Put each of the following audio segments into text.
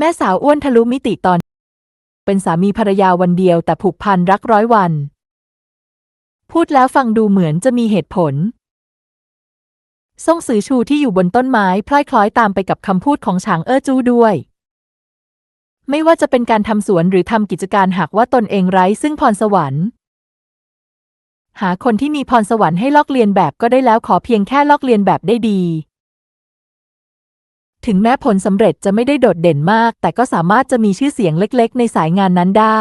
แม่สาวอ้วนทะลุมิติตอน เป็นสามีภรรยาวันเดียวแต่ผูกพันรักร้อยวัน พูดแล้วฟังดูเหมือนจะมีเหตุผลซ่งสือชูที่อยู่บนต้นไม้พลอยคล้อยตามไปกับคำพูดของฉางเอ้อจู้ด้วย ไม่ว่าจะเป็นการทำสวนหรือทำกิจการหากว่าตนเองไร้ซึ่งพรสวรรค์ หาคนที่มีพรสวรรค์ให้ลอกเลียนแบบก็ได้แล้วขอเพียงแค่ลอกเลียนแบบได้ดี ถึงแม้ผลสำเร็จจะไม่ได้โดดเด่นมาก แต่ก็สามารถจะมีชื่อเสียงเล็กๆ ในสายงานนั้นได้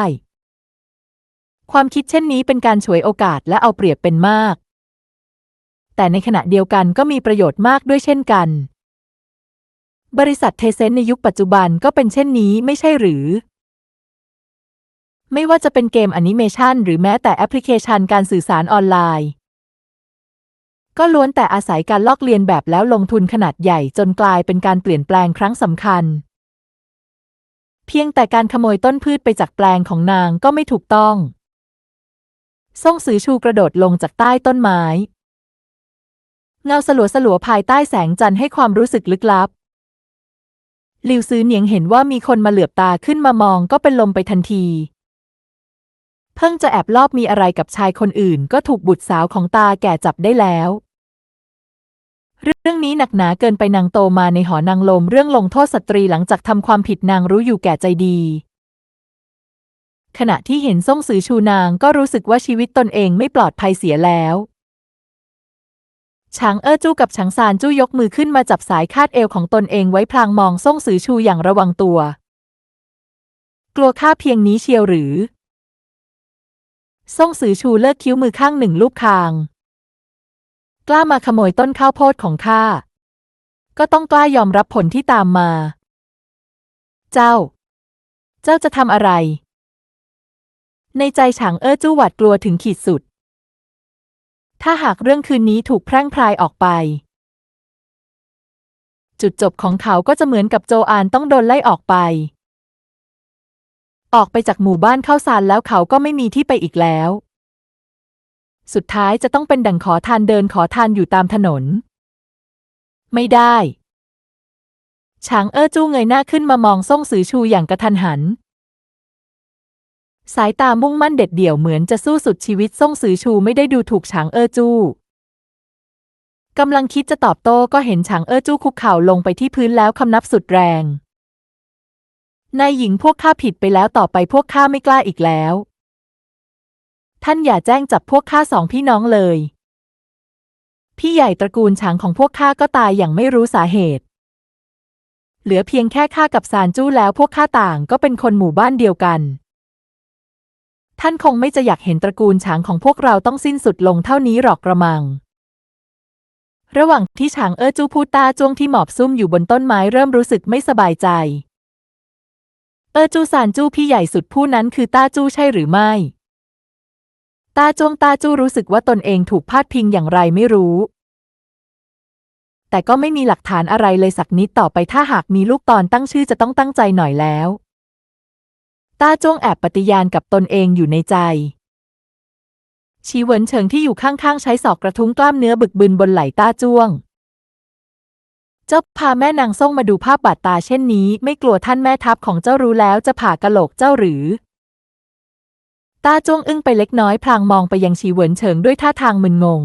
ความคิดเช่นนี้เป็นการฉวยโอกาสและเอาเปรียบเป็นมาก แต่ในขณะเดียวกันก็มีประโยชน์มากด้วยเช่นกัน บริษัทเทเซนในยุคปัจจุบันก็เป็นเช่นนี้ไม่ใช่หรือ ไม่ว่าจะเป็นเกมแอนิเมชันหรือแม้แต่แอปพลิเคชันการสื่อสารออนไลน์ ก็ล้วนแต่อาศัยการลอกเลียนแบบแล้วลงทุนขนาดใหญ่จนกลายเป็นการเปลี่ยนแปลงครั้งสำคัญ เพียงแต่การขโมยต้นพืชไปจากแปลงของนางก็ไม่ถูกต้อง ซ่งสือชูกระโดดลงจากใต้ต้นไม้ เงาสลัวสลัวภายใต้แสงจันทร์ให้ความรู้สึกลึกลับหลิวซือเหนียงเห็นว่ามีคนมาเหลือบตาขึ้นมามองก็เป็นลมไปทันที เพิ่งจะแอบลอบมีอะไรกับชายคนอื่นก็ถูกบุตรสาวของตาแก่จับได้แล้ว เรื่องนี้หนักหนาเกินไปนางโตมาในหอนางลมเรื่องลงโทษสตรีหลังจากทำความผิดนางรู้อยู่แก่ใจดี ขณะที่เห็นซ่งสือชูนางก็รู้สึกว่าชีวิตตนเองไม่ปลอดภัยเสียแล้วฉางเอ้อจู้กับฉางซานจู้ยกมือขึ้นมาจับสายคาดเอวของตนเองไว้พลางมองซ่งสือชูอย่างระวังตัว กลัวข้าเพียงนี้เชียวหรือซ่งสือชูเลิกคิ้วมือข้างหนึ่งลูกคาง กล้ามาขโมยต้นข้าวโพดของข้า ก็ต้องกล้ายอมรับผลที่ตามมา เจ้า เจ้าจะทำอะไร ในใจฉางเอ้อจู้หวาดกลัวถึงขีดสุด ถ้าหากเรื่องคืนนี้ถูกแพร่งพรายออกไป จุดจบของเขาก็จะเหมือนกับโจอานต้องโดนไล่ออกไป ออกไปจากหมู่บ้านเข้าซานแล้วเขาก็ไม่มีที่ไปอีกแล้ว สุดท้ายจะต้องเป็นดั่งขอทานเดินขอทานอยู่ตามถนน ไม่ได้ฉางเอ้อจู้เงยหน้าขึ้นมามองซ่งสือชูอย่างกระทันหัน สายตามุ่งมั่นเด็ดเดี่ยวเหมือนจะสู้สุดชีวิตซ่งสือชูไม่ได้ดูถูกฉางเอ้อจู้กำลังคิดจะตอบโต้ก็เห็นฉางเอ้อจู้คุกเข่าลงไปที่พื้นแล้วคำนับสุดแรงนายหญิงพวกข้าผิดไปแล้วต่อไปพวกข้าไม่กล้าอีกแล้ว ท่านอย่าแจ้งจับพวกข้าสองพี่น้องเลย พี่ใหญ่ตระกูลฉางของพวกข้าก็ตายอย่างไม่รู้สาเหตุ เหลือเพียงแค่ข้ากับซานจู้แล้วพวกข้าต่างก็เป็นคนหมู่บ้านเดียวกัน ท่านคงไม่จะอยากเห็นตระกูลฉางของพวกเราต้องสิ้นสุดลงเท่านี้หรอกกระมัง ระหว่างที่ฉางเอ้อจู้พูดตาจ้วงที่หมอบซุ่มอยู่บนต้นไม้เริ่มรู้สึกไม่สบายใจ เออจูซานจู้พี่ใหญ่สุดผู้นั้นคือต้าจู้ใช่หรือไม่ ตาจวงตาจู้รู้สึกว่าตนเองถูกพาดพิงอย่างไรไม่รู้ แต่ก็ไม่มีหลักฐานอะไรเลยสักนิดต่อไปถ้าหากมีลูกตอนตั้งชื่อจะต้องตั้งใจหน่อยแล้ว ตาจวงแอบปฏิญาณกับตนเองอยู่ในใจ ชีเวินเฉิงที่อยู่ข้างๆ ใช้ศอกกระทุ้งกล้ามเนื้อบึกบึนบนไหล่ต้าจ้วงเจ้าพาแม่นางส่งมาดูภาพบาดตาเช่นนี้ ไม่กลัวท่านแม่ทัพของเจ้ารู้แล้วจะผ่ากะโหลกเจ้าหรือ ต้าจ้วงอึ้งไปเล็กน้อยพลางมองไปยังชีเหวินเฉิงด้วยท่าทางมึนงง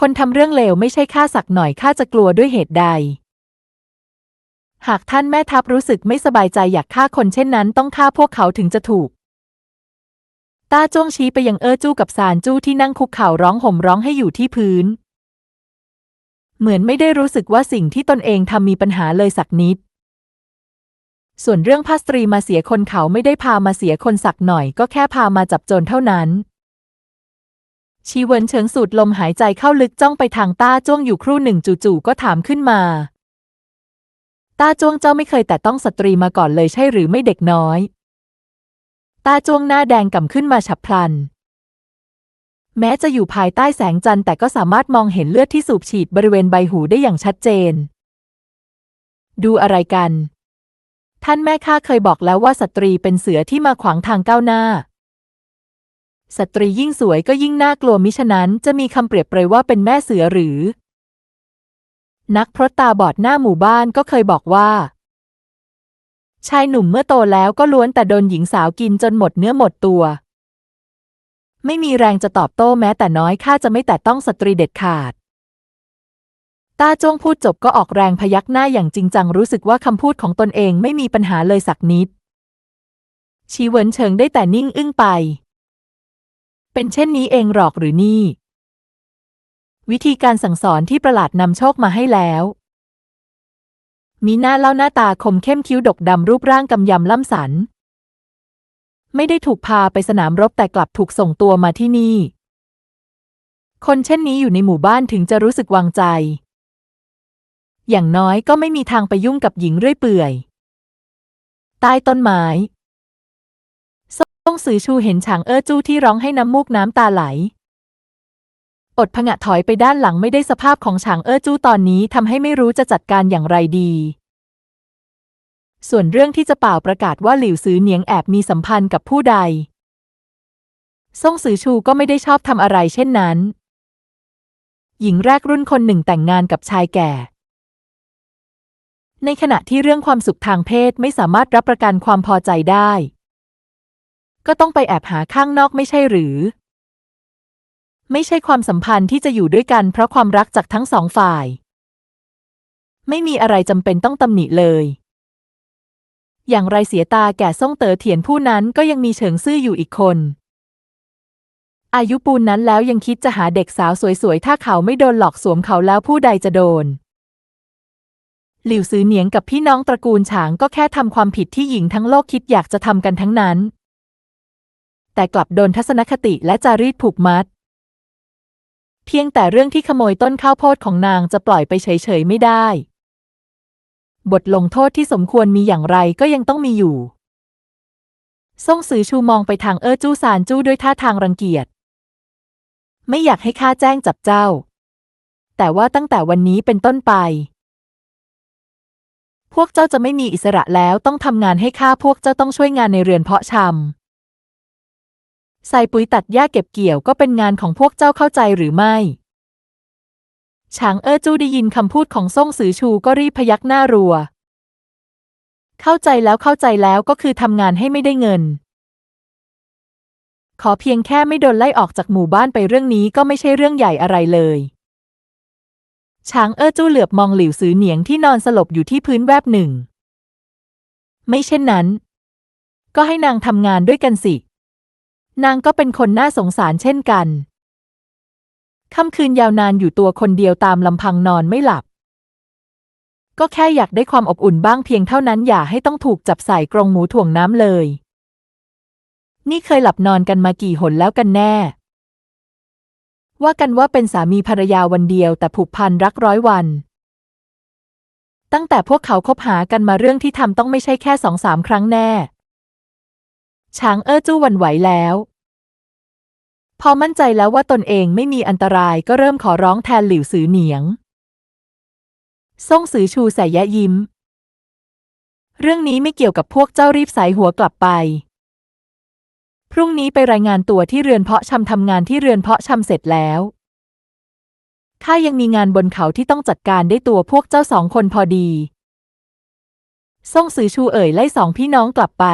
คนทำเรื่องเลวไม่ใช่ข้าสักหน่อยข้าจะกลัวด้วยเหตุใด หากท่านแม่ทัพรู้สึกไม่สบายใจอยากฆ่าคนเช่นนั้นต้องฆ่าพวกเขาถึงจะถูก ต้าจ้วงชี้ไปยังเอ้อจู้กับซานจู้ที่นั่งคุกเข่าร้องห่มร้องให้อยู่ที่พื้น เหมือนไม่ได้รู้สึกว่าสิ่งที่ตนเองทำมีปัญหาเลยสักนิด ส่วนเรื่องพาสตรีมาเสียคนเขาไม่ได้พามาเสียคนสักหน่อย ก็แค่พามาจับโจรเท่านั้น ชีเวินเฉิงสูดลมหายใจเข้าลึกจ้องไปทางต้าจ้วงอยู่ครู่หนึ่งจู่ๆก็ถามขึ้นมา ต้าจ้วงเจ้าไม่เคยแต่ต้องสตรีมาก่อนเลยใช่หรือไม่เด็กน้อย ต้าจ้วงหน้าแดงก่ำขึ้นมาฉับพลัน แม้จะอยู่ภายใต้แสงจันทร์แต่ก็สามารถมองเห็นเลือดที่สูบฉีดบริเวณใบหูได้อย่างชัดเจน ดูอะไรกัน ท่านแม่ข้าเคยบอกแล้วว่าสตรีเป็นเสือที่มาขวางทางก้าวหน้า สตรียิ่งสวยก็ยิ่งน่ากลัวมิฉะนั้นจะมีคำเปรียบเปรยว่าเป็นแม่เสือหรือ นักพรตตาบอดหน้าหมู่บ้านก็เคยบอกว่า ชายหนุ่มเมื่อโตแล้วก็ล้วนแต่โดนหญิงสาวกินจนหมดเนื้อหมดตัว ไม่มีแรงจะตอบโต้แม้แต่น้อยข้าจะไม่แตะต้องสตรีเด็ดขาด ต้าจ้วงพูดจบก็ออกแรงพยักหน้าอย่างจริงจังรู้สึกว่าคำพูดของตนเองไม่มีปัญหาเลยสักนิด ชีเวินเฉิงได้แต่นิ่งอึ้งไป เป็นเช่นนี้เองหรอกหรือนี่ วิธีการสั่งสอนที่ประหลาดนำโชคมาให้แล้ว มีหน้าเล่าหน้าตาคมเข้มคิ้วดกดำรูปร่างกำยำล่ำสัน ไม่ได้ถูกพาไปสนามรบแต่กลับถูกส่งตัวมาที่นี่ คนเช่นนี้อยู่ในหมู่บ้านถึงจะรู้สึกวางใจ อย่างน้อยก็ไม่มีทางไปยุ่งกับหญิงเรื่อยเปื่อย ใต้ต้นไม้ซ่งสือชูเห็นฉางเอ้อจู้ที่ร้องให้น้ำมูกน้ำตาไหล อดผงะถอยไปด้านหลังไม่ได้สภาพของฉางเอ้อจู้ตอนนี้ทำให้ไม่รู้จะจัดการอย่างไรดี ส่วนเรื่องที่จะเป่าประกาศว่าหลิวซือเหนียงแอบมีสัมพันธ์กับผู้ใดซ่งสือชูก็ไม่ได้ชอบทำอะไรเช่นนั้น หญิงแรกรุ่นคนหนึ่งแต่งงานกับชายแก่ ในขณะที่เรื่องความสุขทางเพศไม่สามารถรับประกันความพอใจได้ ก็ต้องไปแอบหาข้างนอกไม่ใช่หรือ ไม่ใช่ความสัมพันธ์ที่จะอยู่ด้วยกันเพราะความรักจากทั้งสองฝ่าย ไม่มีอะไรจำเป็นต้องตำหนิเลย อย่างไรเสียตาแก่ซ่งเต๋อเถียนผู้นั้นก็ยังมีเฉิงซื่ออยู่อีกคน อายุปูนนั้นแล้วยังคิดจะหาเด็กสาวสวยๆ ถ้าเขาไม่โดนหลอกสวมเขาแล้วผู้ใดจะโดน หลิวซือเหนียงกับพี่น้องตระกูลฉางก็แค่ทำความผิดที่หญิงทั้งโลกคิดอยากจะทำกันทั้งนั้น แต่กลับโดนทัศนคติและจารีตผูกมัด เพียงแต่เรื่องที่ขโมยต้นข้าวโพดของนางจะปล่อยไปเฉยๆไม่ได้ บทลงโทษที่สมควรมีอย่างไรก็ยังต้องมีอยู่ซ่งซือชูมองไปทางเอ้อจู้ซานจู้ด้วยท่าทางรังเกียจ ไม่อยากให้ข้าแจ้งจับเจ้า แต่ว่าตั้งแต่วันนี้เป็นต้นไป พวกเจ้าจะไม่มีอิสระแล้วต้องทำงานให้ข้าพวกเจ้าต้องช่วยงานในเรือนเพาะชำใส่ปุ๋ยตัดหญ้าเก็บเกี่ยวก็เป็นงานของพวกเจ้าเข้าใจหรือไม่ฉางเอ้อจู้ได้ยินคำพูดของซ่งซือชูก็รีบพยักหน้ารัว เข้าใจแล้วเข้าใจแล้วก็คือทำงานให้ไม่ได้เงิน ขอเพียงแค่ไม่โดนไล่ออกจากหมู่บ้านไปเรื่องนี้ก็ไม่ใช่เรื่องใหญ่อะไรเลย ช้างเอ้อจู้เหลือบมองหลิวซือเหนียงที่นอนสลบอยู่ที่พื้นแวบหนึ่ง ไม่เช่นนั้น ก็ให้นางทำงานด้วยกันสิ นางก็เป็นคนน่าสงสารเช่นกัน ค่ำคืนยาวนานอยู่ตัวคนเดียวตามลำพังนอนไม่หลับ ก็แค่อยากได้ความอบอุ่นบ้างเพียงเท่านั้นอย่าให้ต้องถูกจับใส่กรงหมูถ่วงน้ำเลย นี่เคยหลับนอนกันมากี่หนแล้วกันแน่ ว่ากันว่าเป็นสามีภรรยาวันเดียวแต่ผูกพันรักร้อยวัน ตั้งแต่พวกเขาคบหากันมาเรื่องที่ทำต้องไม่ใช่แค่สองสามครั้งแน่ ช้างเอ้อจู้วันไหวแล้ว พอมั่นใจแล้วว่าตนเองไม่มีอันตรายก็เริ่มขอร้องแทนหลิวซือเหนียงซ่งซือชูใส่แยะยิ้ม เรื่องนี้ไม่เกี่ยวกับพวกเจ้ารีบสายหัวกลับไป พรุ่งนี้ไปรายงานตัวที่เรือนเพาะชำทำงานที่เรือนเพาะชำเสร็จแล้วข้ายังมีงานบนเขาที่ต้องจัดการได้ตัวพวกเจ้าสองคนพอดีซ่งซือชูเอ่ยไล่สองพี่น้องกลับไป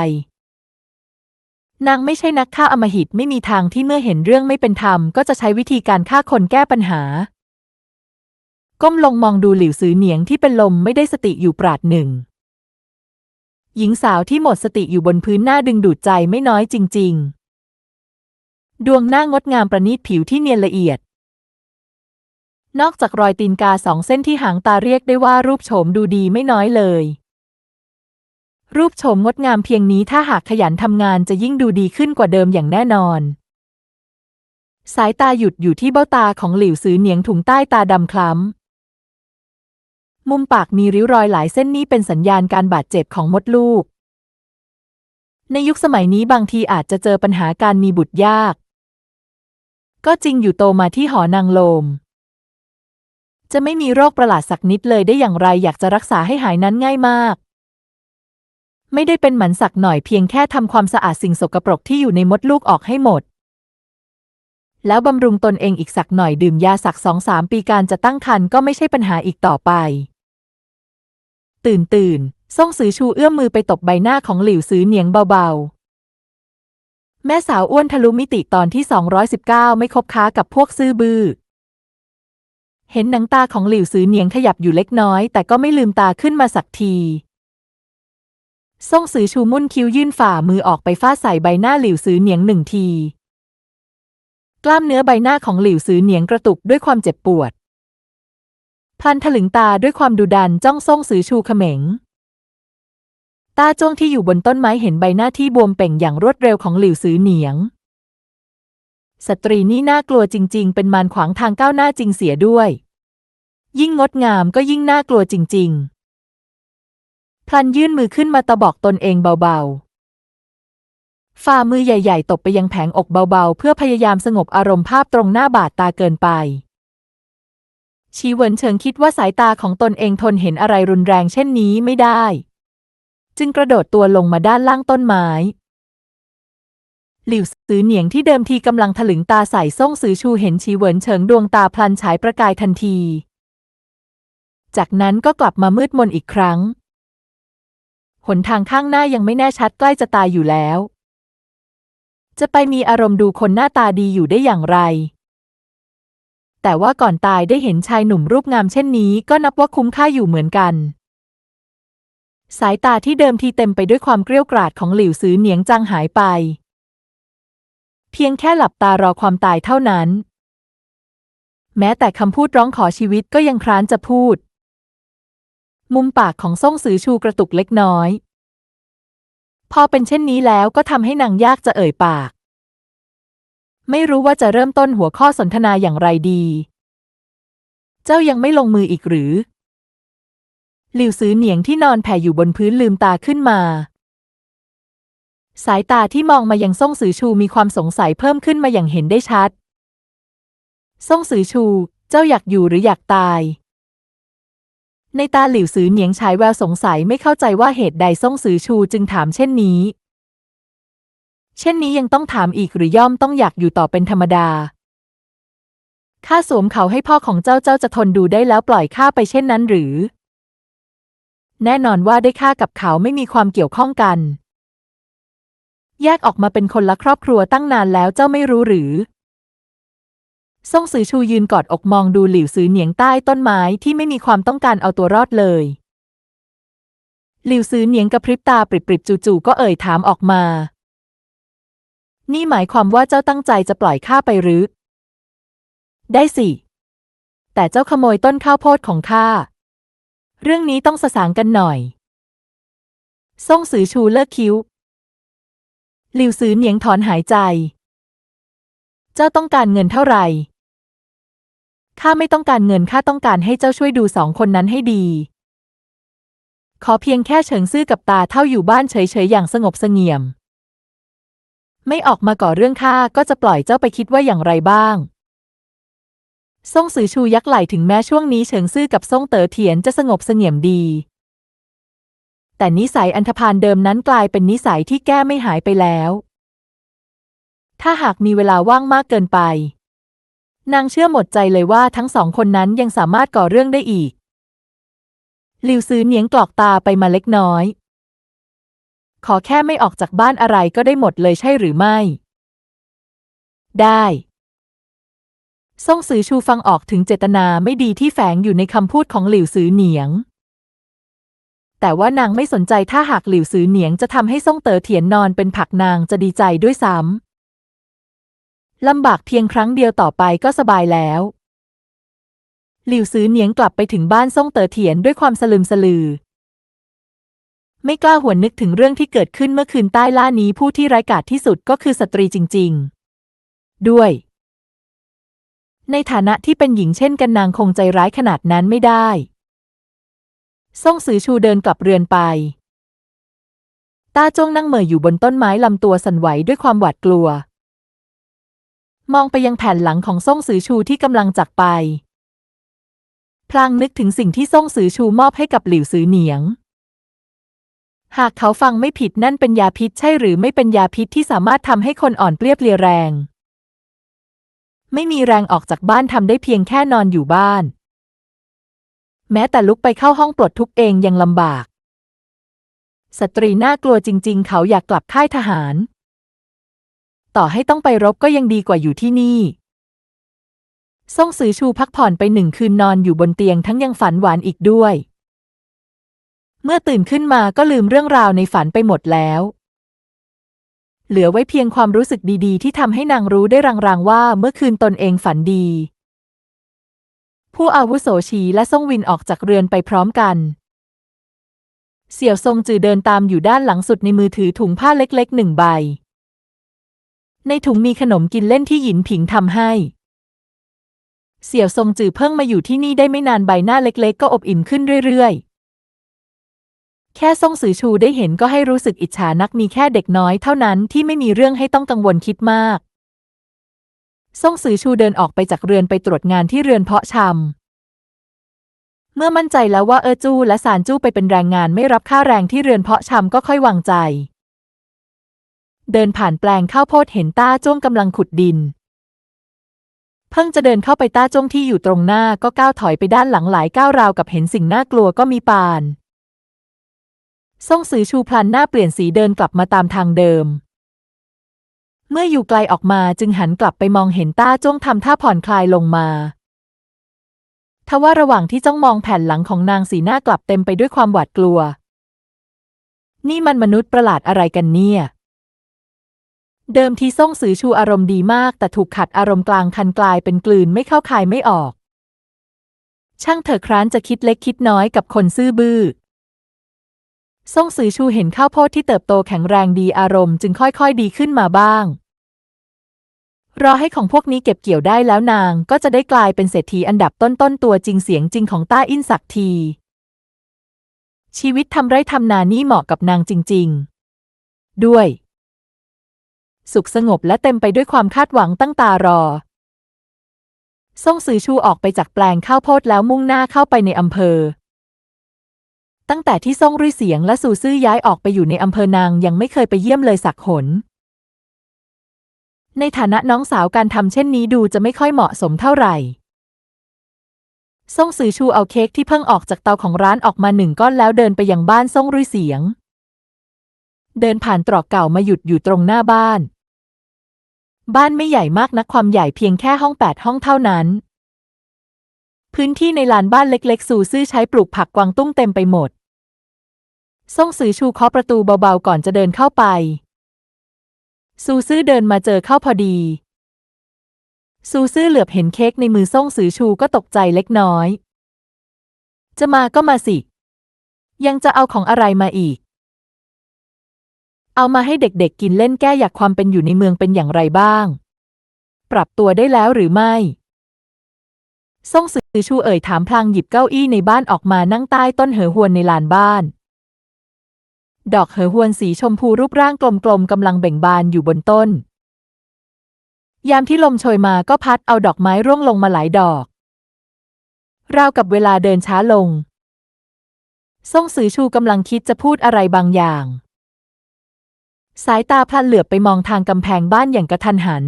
นางไม่ใช่นักฆ่าอมหิตไม่มีทางที่เมื่อเห็นเรื่องไม่เป็นธรรม ก็จะใช้วิธีการฆ่าคนแก้ปัญหา ก้มลงมองดูหลิวซือเหนียงที่เป็นลมไม่ได้สติอยู่ปราดหนึ่ง หญิงสาวที่หมดสติอยู่บนพื้นหน้าดึงดูดใจไม่น้อยจริง ๆ ดวงหน้างดงามประณีตผิวที่เนียนละเอียด นอกจากรอยตีนกาสองเส้นที่หางตาเรียกได้ว่ารูปโฉมดูดีไม่น้อยเลย รูปโฉมงดงามเพียงนี้ถ้าหากขยันทำงานจะยิ่งดูดีขึ้นกว่าเดิมอย่างแน่นอน สายตาหยุดอยู่ที่เบ้าตาของหลิวซือเหนียงถุงใต้ตาดำคล้ำ มุมปากมีริ้วรอยหลายเส้นนี่เป็นสัญญาณการบาดเจ็บของมดลูก ในยุคสมัยนี้บางทีอาจจะเจอปัญหาการมีบุตรยาก ก็จริงอยู่โตมาที่หอนางโลม จะไม่มีโรคประหลาดสักนิดเลยได้อย่างไรอยากจะรักษาให้หายนั้นง่ายมาก ไม่ได้เป็นหมันสักหน่อยเพียงแค่ทำความสะอาดสิ่งสกปรกที่อยู่ในมดลูกออกให้หมดแล้วบำรุงตนเองอีกสักหน่อยดื่มยาสักสองสามปีการจะตั้งครรภ์ก็ไม่ใช่ปัญหาอีกต่อไป ตื่นตื่นซ่งซือชูเอื้อมมือไปตบใบหน้าของหลิวซือเหนียงเบาๆ แม่สาวอ้วนทะลุมิติตอนที่ 219 ไม่คบค้ากับพวกซื่อบือ้อ เห็นหนังตาของหลิวซือเหนียงขยับอยู่เล็กน้อย แต่ก็ไม่ลืมตาขึ้นมาสักทีซ่งซือชูมุ่นคิ้วยื่นฝ่ามือออกไปฟาดใส่ใบหน้าหลิวซือเหนียงหนึ่งที กล้ามเนื้อใบหน้าของหลิวซือเหนียงกระตุกด้วยความเจ็บปวด พลันถลึงตาด้วยความดุดันจ้องซ่งซือชูเขม็ง ตาจ้วงที่อยู่บนต้นไม้เห็นใบหน้าที่บวมเป่งอย่างรวดเร็วของหลิวซือเหนียง สตรีนี่น่ากลัวจริง ๆ เป็นมารขวางทางก้าวหน้าจริงเสียด้วย ยิ่งงดงามก็ยิ่งน่ากลัวจริง ๆ พลันยื่นมือขึ้นมาตะบอกตนเองเบาๆฝ่ามือใหญ่ ๆ ตบไปยังแผงอกเบา ๆ เพื่อพยายามสงบอารมณ์ภาพตรงหน้าบาดตาเกินไป ชีเวินเฉิงคิดว่าสายตาของตนเองทนเห็นอะไรรุนแรงเช่นนี้ไม่ได้ จึงกระโดดตัวลงมาด้านล่างต้นไม้ หลิวซือเหนียงที่เดิมทีกำลังถลึงตาใส่ซ่งซือชูเห็นชีเวินเฉิงดวงตาพลันฉายประกายทันที จากนั้นก็กลับมามืดมนอีกครั้ง หนทางข้างหน้ายังไม่แน่ชัดใกล้จะตายอยู่แล้ว จะไปมีอารมณ์ดูคนหน้าตาดีอยู่ได้อย่างไร แต่ว่าก่อนตายได้เห็นชายหนุ่มรูปงามเช่นนี้ก็นับว่าคุ้มค่าอยู่เหมือนกัน สายตาที่เดิมทีเต็มไปด้วยความเกรี้ยวกราดของหลิวซือเหนียงจางหายไป เพียงแค่หลับตารอความตายเท่านั้น แม้แต่คำพูดร้องขอชีวิตก็ยังคร้านจะพูด มุมปากของซ่งซือชูกระตุกเล็กน้อย พอเป็นเช่นนี้แล้วก็ทำให้นางยากจะเอ่ยปาก ไม่รู้ว่าจะเริ่มต้นหัวข้อสนทนาอย่างไรดี เจ้ายังไม่ลงมืออีกหรือ หลิวซือเหนียงที่นอนแผ่อยู่บนพื้นลืมตาขึ้นมา สายตาที่มองมายังซ่งซือชูมีความสงสัยเพิ่มขึ้นมาอย่างเห็นได้ชัด ซ่งซือชู เจ้าอยากอยู่หรืออยากตาย ในตาหลิวซือเหนียงฉายแววสงสัยไม่เข้าใจว่าเหตุใดซ่งซือชูจึงถามเช่นนี้ เช่นนี้ยังต้องถามอีกหรือย่อมต้องอยากอยู่ต่อเป็นธรรมดา ข้าสวมเขาให้พ่อของเจ้าเจ้าจะทนดูได้แล้วปล่อยข้าไปเช่นนั้นหรือ แน่นอนว่าได้ข้ากับเขาไม่มีความเกี่ยวข้องกัน แยกออกมาเป็นคนละครอบครัวตั้งนานแล้วเจ้าไม่รู้หรือซ่งซือชูยืนกอดอกมองดูหลิวซือเหนียงใต้ต้นไม้ที่ไม่มีความต้องการเอาตัวรอดเลย หลิวซือเหนียงกระพริบตาปริบๆจู่ๆก็เอ่ยถามออกมา นี่หมายความว่าเจ้าตั้งใจจะปล่อยข้าไปหรือ ได้สิ แต่เจ้าขโมยต้นข้าวโพดของข้า เรื่องนี้ต้องสสางกันหน่อยซ่งซือชูเลิกคิ้ว หลิวซือเหนียงถอนหายใจ เจ้าต้องการเงินเท่าไหร่ข้าไม่ต้องการเงินข้าต้องการให้เจ้าช่วยดูสองคนนั้นให้ดี ขอเพียงแค่เฉิงซื่อกับตาเท่าอยู่บ้านเฉยๆอย่างสงบเสงี่ยม ไม่ออกมาก่อเรื่องข้าก็จะปล่อยเจ้าไปคิดว่าอย่างไรบ้างซ่งซือชูยักไหล่ถึงแม้ช่วงนี้เฉิงซื่อกับซ่งเต๋อเถียนจะสงบเสงี่ยมดี แต่นิสัยอันธพาลเดิมนั้นกลายเป็นนิสัยที่แก้ไม่หายไปแล้ว ถ้าหากมีเวลาว่างมากเกินไป นางเชื่อหมดใจเลยว่าทั้งสองคนนั้นยังสามารถก่อเรื่องได้อีก ลิวซือเนียงกรอกตาไปมาเล็กน้อย ขอแค่ไม่ออกจากบ้านอะไรก็ได้หมดเลยใช่หรือไม่ ได้ซ่งซือชูฟังออกถึงเจตนาไม่ดีที่แฝงอยู่ในคำพูดของหลิวซือเหนียง แต่ว่านางไม่สนใจถ้าหากหลิวซือเหนียงจะทำให้ซ่งเต๋อเถียนนอนเป็นผักนางจะดีใจด้วยซ้ำลำบากเพียงครั้งเดียวต่อไปก็สบายแล้ว หลิวซือเหนียงกลับไปถึงบ้านซ่งเต๋อเถียนด้วยความสลืมสลือ ไม่กล้าหวนนึกถึงเรื่องที่เกิดขึ้นเมื่อคืนใต้ล่านี้ผู้ที่ร้ายกาจที่สุดก็คือสตรีจริง ๆ ด้วย ในฐานะที่เป็นหญิงเช่นกันนางคงใจร้ายขนาดนั้นไม่ได้ ซ่งซือชูเดินกลับเรือนไป ตาจ้องนั่งเหม่ออยู่บนต้นไม้ลำตัวสั่นไหวด้วยความหวาดกลัว มองไปยังแผ่นหลังของซ่งซือชูที่กำลังจากไป พลางนึกถึงสิ่งที่ซ่งซือชูมอบให้กับหลิวซือเหนียง หากเขาฟังไม่ผิดนั่นเป็นยาพิษใช่หรือไม่เป็นยาพิษที่สามารถทำให้คนอ่อนเปลี้ยเพลียแรง ไม่มีแรงออกจากบ้านทำได้เพียงแค่นอนอยู่บ้าน แม้แต่ลุกไปเข้าห้องปลดทุกเองยังลำบาก สตรีน่ากลัวจริง ๆ เขาอยากกลับค่ายทหาร ต่อให้ต้องไปรบก็ยังดีกว่าอยู่ที่นี่ซ่งซือชูพักผ่อนไปหนึ่งคืนนอนอยู่บนเตียงทั้งยังฝันหวานอีกด้วย เมื่อตื่นขึ้นมาก็ลืมเรื่องราวในฝันไปหมดแล้ว เหลือไว้เพียงความรู้สึกดีๆ ที่ทำให้นางรู้ได้รางๆว่าเมื่อคืนตนเองฝันดี ผู้อาวุโสชีและซ่งวินออกจากเรือนไปพร้อมกันเสี่ยวซงจือเดินตามอยู่ด้านหลังสุดในมือถือถุงผ้าเล็กๆหนึ่งใบ ในถุงมีขนมกินเล่นที่หยินผิงทำให้ เสี่ยวซงจือเพิ่งมาอยู่ที่นี่ได้ไม่นานใบหน้าเล็กๆ ก็อบอิ่มขึ้นเรื่อยๆ แค่ซ่งสือชูได้เห็นก็ให้รู้สึกอิจฉานักมีแค่เด็กน้อยเท่านั้นที่ไม่มีเรื่องให้ต้องกังวลคิดมากซ่งสือชูเดินออกไปจากเรือนไปตรวจงานที่เรือนเพาะชำ เมื่อมั่นใจแล้วว่าเออจู้และซานจู้ไปเป็นแรงงานไม่รับค่าแรงที่เรือนเพาะชำก็ค่อยวางใจ เดินผ่านแปลงข้าวโพดเห็นต้าจ้วงกำลังขุดดิน เพิ่งจะเดินเข้าไปต้าจ้วงที่อยู่ตรงหน้าก็ก้าวถอยไปด้านหลังหลายก้าวราวกับเห็นสิ่งน่ากลัวก็มีปาน ซ่งสือชูพลันหน้าเปลี่ยนสีเดินกลับมาตามทางเดิม เมื่ออยู่ไกลออกมาจึงหันกลับไปมองเห็นต้าจ้งทำท่าผ่อนคลายลงมา ทว่าระหว่างที่จ้องมองแผ่นหลังของนางสีหน้ากลับเต็มไปด้วยความหวาดกลัว นี่มันมนุษย์ประหลาดอะไรกันเนี่ย เดิมทีซ่งสือชูอารมณ์ดีมาก แต่ถูกขัดอารมณ์กลางคันกลายเป็นกลืนไม่เข้าคายไม่ออก ช่างเถอะคร้านจะคิดเล็กคิดน้อยกับคนซื่อบื้อ ซ่งสือชูเห็นข้าวโพดที่เติบโตแข็งแรงดีอารมณ์จึงค่อยๆดีขึ้นมาบ้าง รอให้ของพวกนี้เก็บเกี่ยวได้แล้วนางก็จะได้กลายเป็นเศรษฐีอันดับต้นๆตัวจริงเสียงจริงของต้าอินสักที ชีวิตทำไร่ทำนานี่เหมาะกับนางจริง ๆ ด้วย สุขสงบและเต็มไปด้วยความคาดหวังตั้งตารอซ่งซือชูออกไปจากแปลงข้าวโพดแล้วมุ่งหน้าเข้าไปในอำเภอ ตั้งแต่ที่ซ่งรุ่ยเสียงและสู่ซื่อย้ายออกไปอยู่ในอำเภอนางยังไม่เคยไปเยี่ยมเลยสักหน ในฐานะน้องสาวการทำเช่นนี้ดูจะไม่ค่อยเหมาะสมเท่าไหร่ซ่งซือชูเอาเค้กที่เพิ่งออกจากเตาของร้านออกมาหนึ่งก้อนแล้วเดินไปยังบ้านซ่งรุ่ยเสียง เดินผ่านตรอกเก่ามาหยุดอยู่ตรงหน้าบ้าน บ้านไม่ใหญ่มากนักความใหญ่เพียงแค่ห้องแปดห้องเท่านั้น พื้นที่ในลานบ้านเล็กๆ สู่ซื่อใช้ปลูกผักกวางตุ้งเต็มไปหมด ซ่งซือชูเคาะประตูเบาๆก่อนจะเดินเข้าไป ซูซื่อเดินมาเจอเข้าพอดี ซูซื่อเหลือบเห็นเค้กในมือซ่งซือชูก็ตกใจเล็กน้อย จะมาก็มาสิ ยังจะเอาของอะไรมาอีก เอามาให้เด็กๆกินเล่นแก้อยากความเป็นอยู่ในเมืองเป็นอย่างไรบ้าง ปรับตัวได้แล้วหรือไม่ ซ่งซือชูเอ่ยถามพลางหยิบเก้าอี้ในบ้านออกมานั่งใต้ต้นเหอหวนในลานบ้าน ดอกเหอหวนสีชมพูรูปร่างกลมๆกำลังเบ่งบานอยู่บนต้น ยามที่ลมโชยมาก็พัดเอาดอกไม้ร่วงลงมาหลายดอก ราวกับเวลาเดินช้าลง ซ่งซือชูกำลังคิดจะพูดอะไรบางอย่าง สายตาพลันเหลือบไปมองทางกำแพงบ้านอย่างกระทันหัน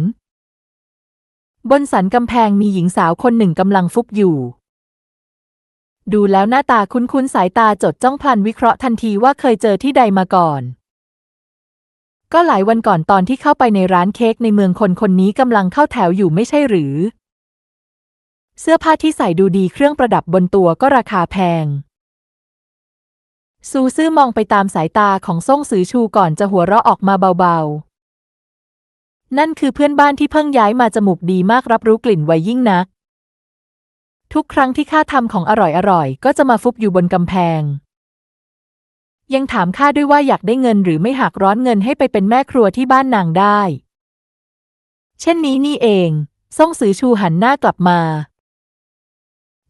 บนสันกำแพงมีหญิงสาวคนหนึ่งกำลังฟุบอยู่ ดูแล้วหน้าตาคุ้นๆสายตาจดจ้องพลันวิเคราะห์ทันทีว่าเคยเจอที่ใดมาก่อน ก็หลายวันก่อนตอนที่เข้าไปในร้านเค้กในเมืองคนคนนี้กำลังเข้าแถวอยู่ไม่ใช่หรือ เสื้อผ้าที่ใส่ดูดีเครื่องประดับบนตัวก็ราคาแพง ซูซื่อมองไปตามสายตาของซ่งซือชูก่อนจะหัวเราะออกมาเบาๆ นั่นคือเพื่อนบ้านที่เพิ่งย้ายมาจมูกดีมากรับรู้กลิ่นไวยิ่งนัก ทุกครั้งที่ข้าทำของอร่อยๆก็จะมาฟุบอยู่บนกำแพง ยังถามข้าด้วยว่าอยากได้เงินหรือไม่หักร้อนเงินให้ไปเป็นแม่ครัวที่บ้านนางได้ เช่นนี้นี่เองซ่งซือชูหันหน้ากลับมา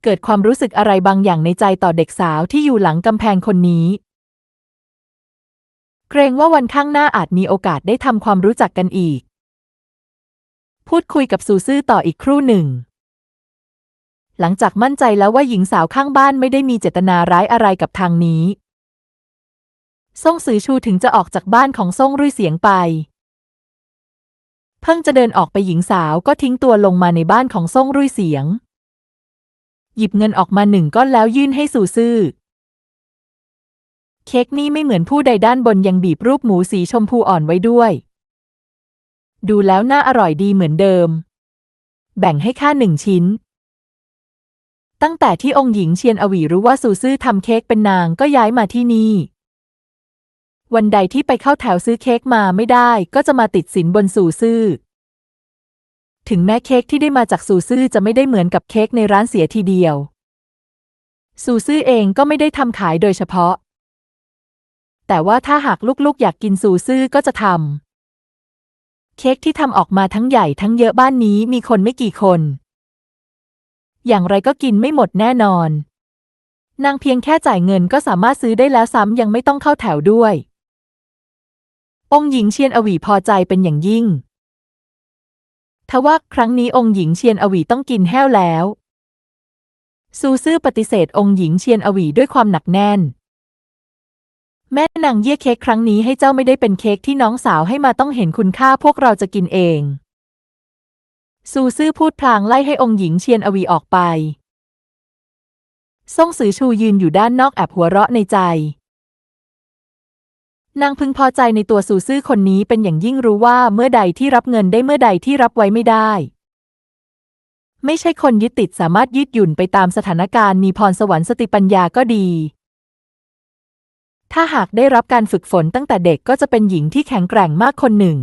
เกิดความรู้สึกอะไรบางอย่างในใจต่อเด็กสาวที่อยู่หลังกำแพงคนนี้ เกรงว่าวันข้างหน้าอาจมีโอกาสได้ทำความรู้จักกันอีก พูดคุยกับซูซื่อต่ออีกครู่หนึ่ง หลังจากมั่นใจแล้วว่าหญิงสาวข้างบ้านไม่ได้มีเจตนาร้ายอะไรกับทางนี้ ซ่งซือชูถึงจะออกจากบ้านของซ่งรุ่ยเสียงไป เพิ่งจะเดินออกไปหญิงสาวก็ทิ้งตัวลงมาในบ้านของซ่งรุ่ยเสียง หยิบเงินออกมาหนึ่งก้อนแล้วยื่นให้สู่ซื่อเค้กนี่ไม่เหมือนผู้ใดด้านบนยังบีบรูปหมูสีชมพูอ่อนไว้ด้วย ดูแล้วน่าอร่อยดีเหมือนเดิม แบ่งให้ข้าหนึ่งชิ้น ตั้งแต่ที่องค์หญิงเชียนอวีรู้ว่าซูซื่อทำเค้กเป็นนางก็ย้ายมาที่นี่ วันใดที่ไปเข้าแถวซื้อเค้กมาไม่ได้ก็จะมาติดสินบนซูซื่อ ถึงแม้เค้กที่ได้มาจากซูซื่อจะไม่ได้เหมือนกับเค้กในร้านเสียทีเดียว ซูซื่อเองก็ไม่ได้ทำขายโดยเฉพาะ แต่ว่าถ้าหากลูกๆอยากกินซูซื่อก็จะทำ เค้กที่ทำออกมาทั้งใหญ่ทั้งเยอะบ้านนี้มีคนไม่กี่คน อย่างไรก็กินไม่หมดแน่นอน นางเพียงแค่จ่ายเงินก็สามารถซื้อได้แล้วซ้ำยังไม่ต้องเข้าแถวด้วย องค์หญิงเชียนอวีพอใจเป็นอย่างยิ่ง ทว่าครั้งนี้องค์หญิงเชียนอวีต้องกินแห้วแล้ว ซูซื่อปฏิเสธองค์หญิงเชียนอวีด้วยความหนักแน่น แม่นางเยี่ยเค้กครั้งนี้ให้เจ้าไม่ได้เป็นเค้กที่น้องสาวให้มาต้องเห็นคุณค่าพวกเราจะกินเอง ซูซื่อพูดพลางไล่ให้องค์หญิงเชียนอวีออกไป ซ่งซือชูยืนอยู่ด้านนอกแอบหัวเราะในใจ นางพึงพอใจในตัวซูซื่อคนนี้เป็นอย่างยิ่งรู้ว่าเมื่อใดที่รับเงินได้เมื่อใดที่รับไว้ไม่ได้ ไม่ใช่คนยึดติดสามารถยืดหยุ่นไปตามสถานการณ์มีพรสวรรค์สติปัญญาก็ดี ถ้าหากได้รับการฝึกฝนตั้งแต่เด็กก็จะเป็นหญิงที่แข็งแกร่งมากคนหนึ่ง